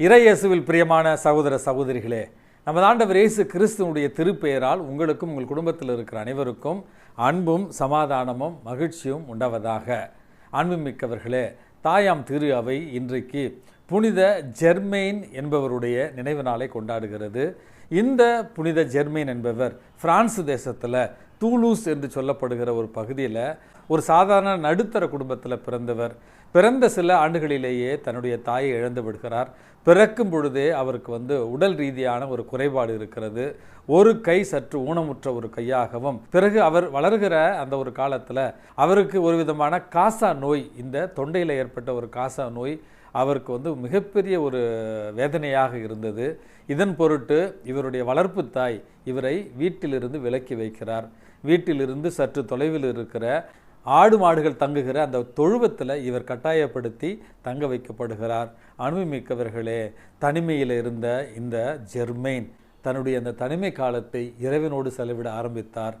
இறையேசுவில் பிரியமான சகோதர சகோதரிகளே நமது ஆண்டவர் இயேசு கிறிஸ்துவனுடைய திருப்பெயரால் உங்களுக்கும் உங்கள் குடும்பத்தில் இருக்கிற அனைவருக்கும் அன்பும் சமாதானமும் மகிழ்ச்சியும் உண்டாவதாக. அன்புமிக்கவர்களே தாயாம் திரு அவை இன்றைக்கு புனித ஜெர்மெயின் என்பவருடைய நினைவு நாளை கொண்டாடுகிறது. இந்த புனித ஜெர்மெயின் என்பவர் பிரான்ஸ் தேசத்தில் தூலூஸ் என்று சொல்லப்படுகிற ஒரு பகுதியில் ஒரு சாதாரண நடுத்தர குடும்பத்தில் பிறந்தவர். பிறந்த சில ஆண்டுகளிலேயே தன்னுடைய தாயை இழந்து விடுகிறார். பிறக்கும் பொழுதே அவருக்கு வந்து உடல் ரீதியான ஒரு குறைபாடு இருக்கிறது. ஒரு கை சற்று ஊனமுற்ற ஒரு கையாகவும் பிறகு அவர் வளர்கிற அந்த ஒரு காலத்தில் அவருக்கு ஒரு விதமான காசா நோய் இந்த தொண்டையில் ஏற்பட்ட ஒரு காசா நோய் அவருக்கு வந்து மிகப்பெரிய ஒரு வேதனையாக இருந்தது. இதன் பொருட்டு இவருடைய வளர்ப்பு தாய் இவரை வீட்டிலிருந்து விலக்கி வைக்கிறார். வீட்டிலிருந்து சற்று தொலைவில் இருக்கிற ஆடு மாடுகள் தங்குகிற அந்த தொழுவத்தில் இவர் கட்டாயப்படுத்தி தங்க வைக்கப்படுகிறார். அனுபவமிக்கவர்களே தனிமையில் இருந்த இந்த ஜெர்மெயின் தன்னுடைய அந்த தனிமை காலத்தை இறைவனோடு செலவிட ஆரம்பித்தார்.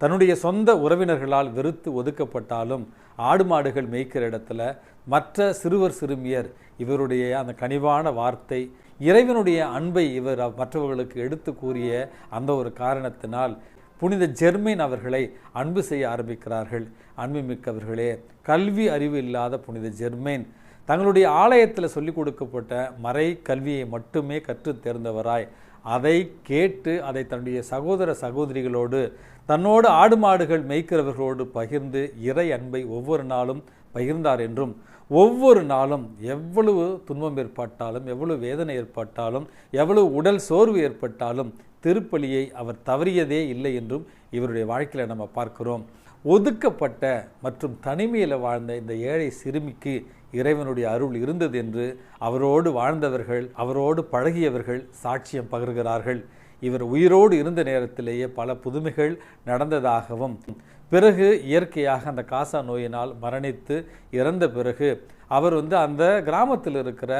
தன்னுடைய சொந்த உறவினர்களால் வெறுத்து ஒதுக்கப்பட்டாலும் ஆடு மாடுகள் மேய்க்கிற இடத்துல மற்ற சிறுவர் சிறுமியர் இவருடைய அந்த கனிவான வார்த்தை இறைவனுடைய அன்பை இவர் மற்றவர்களுக்கு எடுத்து கூறிய அந்த ஒரு காரணத்தினால் புனித ஜெர்மைன் அவர்களை அன்பு செய்ய ஆரம்பிக்கிறார்கள். அன்புமிக்கவர்களே கல்வி அறிவு இல்லாத புனித ஜெர்மைன் தங்களுடைய ஆலயத்தில் சொல்லிக் கொடுக்கப்பட்ட மறை கல்வியை மட்டுமே கற்றுத் தேர்ந்தவராய் அதை கேட்டு அதை தன்னுடைய சகோதர சகோதரிகளோடு தன்னோடு ஆடு மாடுகள் மேய்க்கிறவர்களோடு பகிர்ந்து இறை அன்பை ஒவ்வொரு நாளும் பகிர்ந்தார் என்றும் ஒவ்வொரு நாளும் எவ்வளவு துன்பம் ஏற்பட்டாலும் எவ்வளவு வேதனை ஏற்பட்டாலும் எவ்வளவு உடல் சோர்வு ஏற்பட்டாலும் திருப்பலியை அவர் தவறியதே இல்லை என்றும் இவருடைய வாழ்க்கையில் நம்ம பார்க்கிறோம். ஒதுக்கப்பட்ட மற்றும் தனிமையில் வாழ்ந்த இந்த ஏழை சிறுமிக்கு இறைவனுடைய அருள் இருந்தது என்று அவரோடு வாழ்ந்தவர்கள் அவரோடு பழகியவர்கள் சாட்சியம் பகிர்கிறார்கள். இவர் உயிரோடு இருந்த நேரத்திலேயே பல புதுமைகள் நடந்ததாகவும் பிறகு இயற்கையாக அந்த காசா நோயினால் மரணித்து இறந்த பிறகு அவர் வந்து அந்த கிராமத்தில் இருக்கிற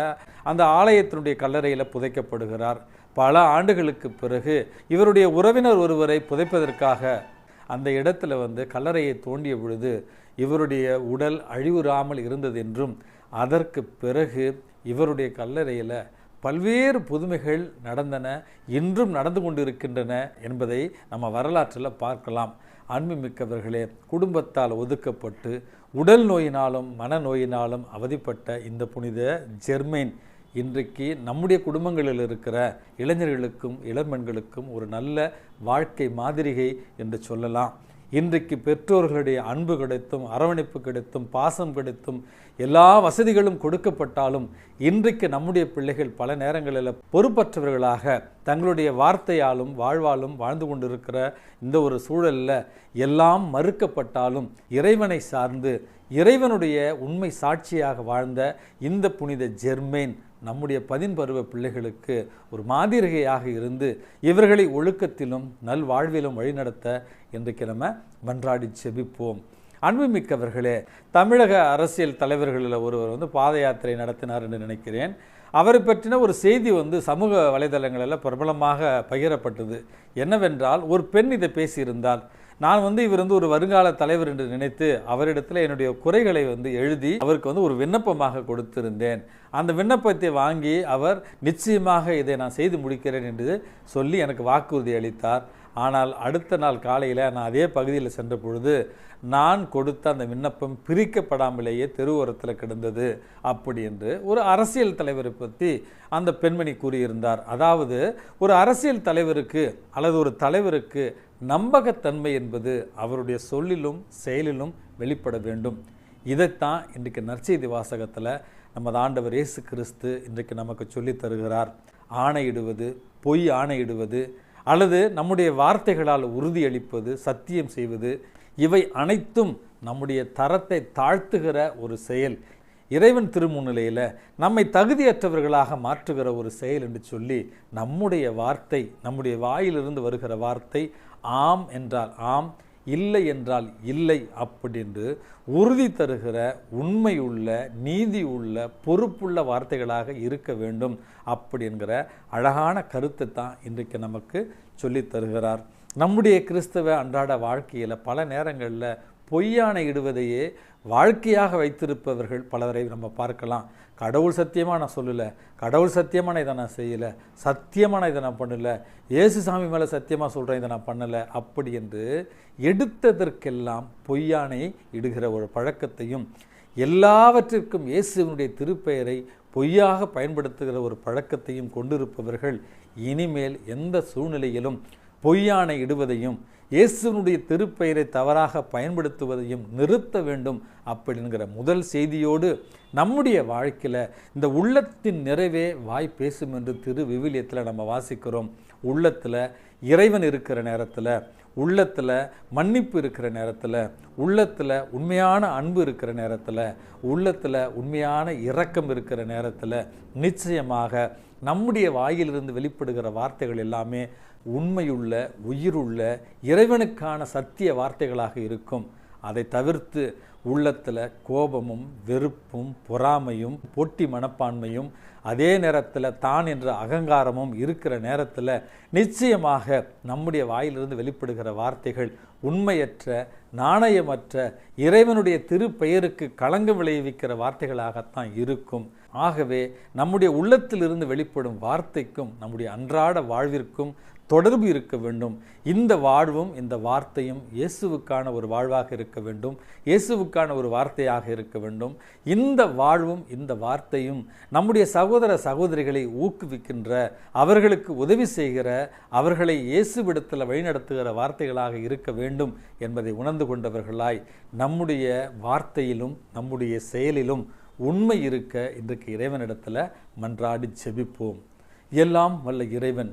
அந்த ஆலயத்தினுடைய கல்லறையில் புதைக்கப்படுகிறார். பல ஆண்டுகளுக்கு பிறகு இவருடைய உறவினர் ஒருவரை புதைப்பதற்காக அந்த இடத்துல வந்து கல்லறையை தோண்டிய பொழுது இவருடைய உடல் அழிவுறாமல் இருந்தது என்றும் அதற்கு பிறகு இவருடைய கல்லறையில் பல்வேறு புதுமைகள் நடந்தன இன்றும் நடந்து கொண்டிருக்கின்றன என்பதை நம்ம வரலாற்றில் பார்க்கலாம். அன்புமிக்கவர்களே குடும்பத்தால் ஒதுக்கப்பட்டு உடல் நோயினாலும் மனநோயினாலும் அவதிப்பட்ட இந்த புனித ஜெர்மேன் இன்றைக்கு நம்முடைய குடும்பங்களில் இருக்கிற இளைஞர்களுக்கும் இளம்பெண்களுக்கும் ஒரு நல்ல வாழ்க்கை மாதிரிகை என்று சொல்லலாம். இன்றைக்கு பெற்றோர்களுடைய அன்பு கிடைத்தும் அரவணைப்பு கிடைத்தும் பாசம் கிடைத்தும் எல்லா வசதிகளும் கொடுக்கப்பட்டாலும் இன்றைக்கு நம்முடைய பிள்ளைகள் பல நேரங்களில் பொறுப்பற்றவர்களாக தங்களுடைய வார்த்தையாலும் வாழ்வாலும் வாழ்ந்து கொண்டிருக்கிற இந்த ஒரு சூழலில் எல்லாம் மறுக்கப்பட்டாலும் இறைவனை சார்ந்து இறைவனுடைய உண்மை சாட்சியாக வாழ்ந்த இந்த புனித ஜெர்மேன் நம்முடைய பதின்பருவ பிள்ளைகளுக்கு ஒரு மாதிரிகையாக இருந்து இவர்களை ஒழுக்கத்திலும் நல்வாழ்விலும் வழிநடத்த இன்றைக்கு நம்ம மன்றாடி செபிப்போம். அன்புமிக்கவர்களே தமிழக அரசியல் தலைவர்களில் ஒருவர் வந்து பாத யாத்திரை நடத்தினார் என்று நினைக்கிறேன். அவரை பற்றின ஒரு செய்தி வந்து சமூக வலைதளங்களில் பிரபலமாக பகிரப்பட்டது. என்னவென்றால் ஒரு பெண் இதை பேசியிருந்தால் நான் வந்து இவர் வந்து ஒரு வருங்கால தலைவர் என்று நினைத்து அவரிடத்தில் என்னுடைய குறைகளை வந்து எழுதி அவருக்கு வந்து ஒரு விண்ணப்பமாக கொடுத்திருந்தேன். அந்த விண்ணப்பத்தை வாங்கி அவர் நிச்சயமாக இதை நான் செய்து முடிக்கிறேன் என்று சொல்லி எனக்கு வாக்குறுதி அளித்தார். ஆனால் அடுத்த நாள் காலையில் நான் அதே பகுதியில் சென்ற பொழுது நான் கொடுத்த அந்த விண்ணப்பம் பிரிக்கப்படாமலேயே தெருவோரத்தில் கிடந்தது அப்படி என்று ஒரு அரசியல் தலைவரை பற்றி அந்த பெண்மணி கூறியிருந்தார். அதாவது ஒரு அரசியல் தலைவருக்கு அல்லது ஒரு தலைவருக்கு நம்பகத்தன்மை என்பது அவருடைய சொல்லிலும் செயலிலும் வெளிப்பட வேண்டும். இதைத்தான் இன்றைக்கு நற்செய்தி வாசகத்தில் நமது ஆண்டவர் இயேசு கிறிஸ்து இன்றைக்கு நமக்கு சொல்லித் தருகிறார். ஆணையிடுவது பொய் ஆணையிடுவது அல்லது நம்முடைய வார்த்தைகளால் உறுதியளிப்பது சத்தியம் செய்வது இவை அனைத்தும் நம்முடைய தரத்தை தாழ்த்துகிற ஒரு செயல். இறைவன் திருமுன்னிலையில் நம்மை தகுதியற்றவர்களாக மாற்றுகிற ஒரு செயல் என்று சொல்லி நம்முடைய வார்த்தை நம்முடைய வாயிலிருந்து வருகிற வார்த்தை ஆம் என்றால் ஆம் இல்லை என்றால் இல்லை அப்படின்று உறுதி தருகிற உண்மையுள்ள நீதி உள்ள பொறுப்புள்ள வார்த்தைகளாக இருக்க வேண்டும் அப்படிங்கிற அழகான கருத்தை தான் இன்றைக்கு நமக்கு சொல்லித் தருகிறார். நம்முடைய கிறிஸ்தவ அன்றாட வாழ்க்கையில் பல நேரங்களில் பொய்யான இடுவதையே வாழ்க்கையாக வைத்திருப்பவர்கள் பலரை நம்ம பார்க்கலாம். கடவுள் சத்தியமாக நான் சொல்லலை. கடவுள் சத்தியமாக நான் இதை நான் செய்யலை. சத்தியமாக நான் இதை நான் பண்ணலை. இயேசு சாமி மேலே சத்தியமாக சொல்கிறேன் இதை நான் பண்ணலை. அப்படி என்று எடுத்ததற்கெல்லாம் பொய்யானை இடுகிற ஒரு பழக்கத்தையும் எல்லாவற்றிற்கும் இயேசுவினுடைய திருப்பெயரை பொய்யாக பயன்படுத்துகிற ஒரு பழக்கத்தையும் கொண்டிருப்பவர்கள் இனிமேல் எந்த சூழ்நிலையிலும் பொய்யானை இடுவதையும் இயேசுனுடைய திருப்பெயரை தவறாக பயன்படுத்துவதையும் நிறுத்த வேண்டும் அப்படிங்கிற முதல் செய்தியோடு நம்முடைய வாழ்க்கையில் இந்த உள்ளத்தின் நிறைவே வாய் பேசும் என்று திரு விவிலியத்தில் நம்ம வாசிக்கிறோம். உள்ளத்தில் இறைவன் இருக்கிற நேரத்தில் உள்ளத்தில் மன்னிப்பு இருக்கிற நேரத்தில் உள்ளத்தில் உண்மையான அன்பு இருக்கிற நேரத்தில் உள்ளத்தில் உண்மையான இரக்கம் இருக்கிற நேரத்தில் நிச்சயமாக நம்முடைய வாயிலிருந்து வெளிப்படுகிற வார்த்தைகள் எல்லாமே உண்மையுள்ள உயிருள்ள இறைவனுக்கான சத்திய வார்த்தைகளாக இருக்கும். அதை தவிர்த்து உள்ளத்தில் கோபமும் வெறுப்பும் பொறாமையும் போட்டி மனப்பான்மையும் அதே நேரத்தில் தான் என்ற அகங்காரமும் இருக்கிற நேரத்தில் நிச்சயமாக நம்முடைய வாயிலிருந்து வெளிப்படுகிற வார்த்தைகள் உண்மையற்ற நாணயமற்ற இறைவனுடைய திருப்பெயருக்கு களங்கம் விளைவிக்கிற வார்த்தைகளாகத்தான் இருக்கும். ஆகவே நம்முடைய உள்ளத்திலிருந்து வெளிப்படும் வார்த்தைக்கும் நம்முடைய அன்றாட வாழ்விற்கும் தொடர்பு இருக்க வேண்டும். இந்த வாழ்வும் இந்த வார்த்தையும் இயேசுவுக்கான ஒரு வாழ்வாக இருக்க வேண்டும். இயேசுவுக்கான ஒரு வார்த்தையாக இருக்க வேண்டும். இந்த வாழ்வும் இந்த வார்த்தையும் நம்முடைய சகோதர சகோதரிகளை ஊக்குவிக்கின்ற அவர்களுக்கு உதவி செய்கிற அவர்களை இயேசுவிடத்தில் வழிநடத்துகிற வார்த்தைகளாக இருக்க வேண்டும் என்பதை உணர்ந்து கொண்டவர்களாய் நம்முடைய வார்த்தையிலும் நம்முடைய செயலிலும் உண்மை இருக்க இன்றைக்கு இறைவனிடத்தில் மன்றாடி செபிப்போம் எல்லாம் வல்ல இறைவன்